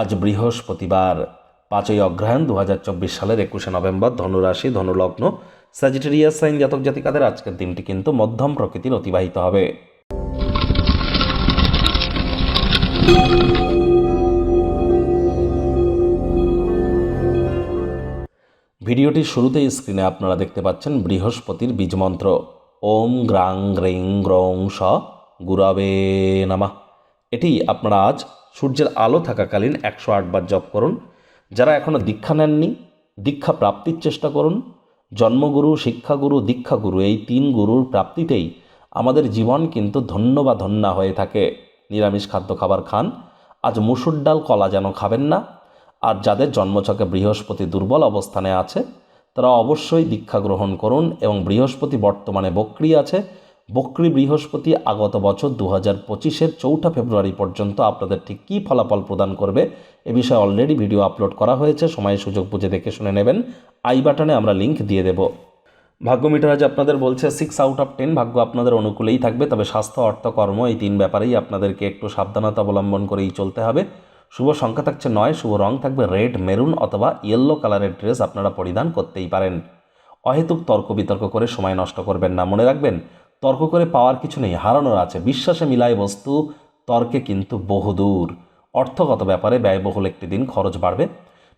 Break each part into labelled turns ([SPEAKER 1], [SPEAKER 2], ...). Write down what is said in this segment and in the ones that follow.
[SPEAKER 1] আজ বৃহস্পতিবার, পাঁচই অগ্রহায়ণ দু হাজার চব্বিশ সালের একুশে নভেম্বর, ধনুরাশি, ধনুলগ্ন স্যাজিটেরিয়াস সাইন জাতক জাতিকাদের আজকের দিনটি কিন্তু মধ্যম প্রকৃতির অতিবাহিত হবে। ভিডিওটির শুরুতেই স্ক্রিনে আপনারা দেখতে পাচ্ছেন বৃহস্পতির বীজমন্ত্র। ওম গ্রাং গ্রেং গ্রং স গুরাবে নামা। এটি আপনারা আজ সূর্যের আলো থাকাকালীন একশো আটবার জপ করুন। যারা এখনও দীক্ষা নেননি, দীক্ষা প্রাপ্তির চেষ্টা করুন। জন্মগুরু, শিক্ষাগুরু, দীক্ষাগুরু, এই তিন গুরুর প্রাপ্তিতেই আমাদের জীবন কিন্তু ধন্য বা ধন্যা হয়ে থাকে। নিরামিষ খাদ্য খাবার খান। আজ মুসুর ডাল, কলা যেন খাবেন না। আর যাদের জন্মছকে বৃহস্পতি দুর্বল অবস্থানে আছে, তারা অবশ্যই দীক্ষা গ্রহণ করুন এবং বৃহস্পতি বর্তমানে বক্রি আছে। বক্রি বৃহস্পতি আগত বছর দু হাজার পঁচিশের চৌঠা ফেব্রুয়ারি পর্যন্ত আপনাদের ঠিক কী ফলাফল প্রদান করবে এ বিষয়ে অলরেডি ভিডিও আপলোড করা হয়েছে সময় সুযোগ বুঝে দেখে শুনে নেবেন। আই বাটনে আমরা লিংক দিয়ে দেব। ভাগ্য মিটার আজ আপনাদের বলছে সিক্স আউট অফ টেন ভাগ্য আপনাদের অনুকূলেই থাকবে, তবে স্বাস্থ্য অর্থ কর্ম এই তিন ব্যাপারেই আপনাদেরকে একটু সাবধানতা অবলম্বন করেই চলতে হবে। শুভ সংখ্যা থাকছে নয়, শুভ রং থাকবে রেড মেরুন অথবা ইয়েলো কালারের ড্রেস আপনারা পরিধান করতেই পারেন। অহেতুক তর্ক বিতর্ক করে সময় নষ্ট করবেন না, মনে রাখবেন তর্ক করে পাওয়ার কিছু নেই, হারানোর আছে। বিশ্বাসে মিলায় বস্তু, তর্কে কিন্তু বহুদূর। অর্থগত ব্যাপারে ব্যয়বহুল একটি দিন খরচ বাড়বে।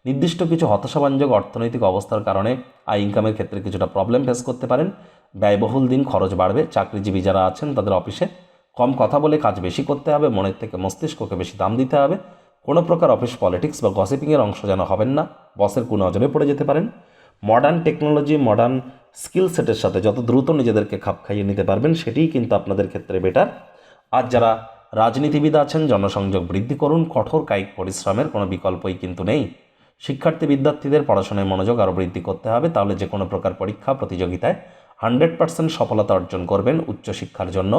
[SPEAKER 1] নির্দিষ্ট কিছু হতাশাবাঞ্জক অর্থনৈতিক অবস্থার কারণে আয় ইনকামের ক্ষেত্রে কিছুটা প্রবলেম ফেস করতে পারেন। ব্যয়বহুল দিন খরচ বাড়বে। চাকরিজীবী যারা আছেন তাদের অফিসে কম কথা বলে কাজ বেশি করতে হবে, মনের থেকে মস্তিষ্ককে বেশি দাম দিতে হবে। কোনো প্রকার অফিস পলিটিক্স বা গসিপিংয়ের অংশ যেন হবেন না বসের কোনো নজরে পড়ে যেতে পারেন। মডার্ন টেকনোলজি মডার্ন স্কিল সেটের সাথে যত দ্রুত নিজেদেরকে খাপ খাইয়ে নিতে পারবেন, সেটিই কিন্তু আপনাদের ক্ষেত্রে বেটার আর যারা রাজনীতিবিদ আছেন, জনসংযোগ বৃদ্ধি করুন, কঠোর কায়িক পরিশ্রমের কোনো বিকল্পই কিন্তু নেই। শিক্ষার্থী বিদ্যার্থীদের পড়াশোনায় মনোযোগ আরও বৃদ্ধি করতে হবে, তাহলে যে কোনো প্রকার পরীক্ষা প্রতিযোগিতায় হান্ড্রেড পার্সেন্ট সফলতা অর্জন করবেন উচ্চশিক্ষার জন্য।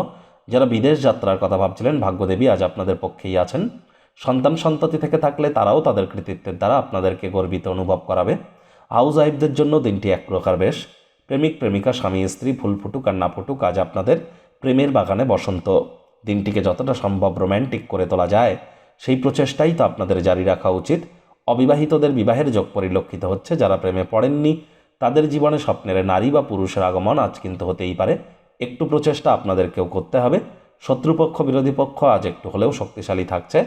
[SPEAKER 1] যারা বিদেশ যাত্রার কথা ভাবছিলেন, ভাগ্যদেবী আজ আপনাদের পক্ষেই আছেন। সন্তান সন্ততি থেকে থাকলে তারাও তাদের কৃতিত্বের দ্বারা আপনাদেরকে গর্বিত অনুভব করাবে। হাউস ওয়াইফদের জন্য দিনটি এক প্রকার বেশ। প্রেমিক, প্রেমিকা, স্বামী, স্ত্রী ফুল ফুটুক আর না ফুটুক, আজ আপনাদের প্রেমের বাগানে বসন্ত। দিনটিকে যতটা সম্ভব রোম্যান্টিক করে তোলা যায়, সেই প্রচেষ্টাই তো আপনাদের জারি রাখা উচিত। অবিবাহিতদের বিবাহের যোগ পরিলক্ষিত হচ্ছে, যারা প্রেমে পড়েননি, তাদের জীবনে স্বপ্নের নারী বা পুরুষের আগমন আজ কিন্তু হতেই পারে। একটু প্রচেষ্টা আপনাদেরকেও করতে হবে। শত্রুপক্ষ, বিরোধী পক্ষ আজ একটু হলেও শক্তিশালী থাকছে।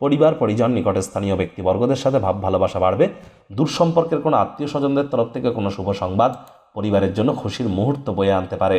[SPEAKER 1] পরিবার, পরিজন, নিকটে স্থানীয় ব্যক্তিবর্গদের সাথে ভাব ভালোবাসা বাড়বে। দূর সম্পর্কের কোনো আত্মীয় স্বজনদের তরফ থেকে কোনো শুভ সংবাদ পরিবারের জন্য খুশির মুহূর্ত বয়ে আনতে পারে।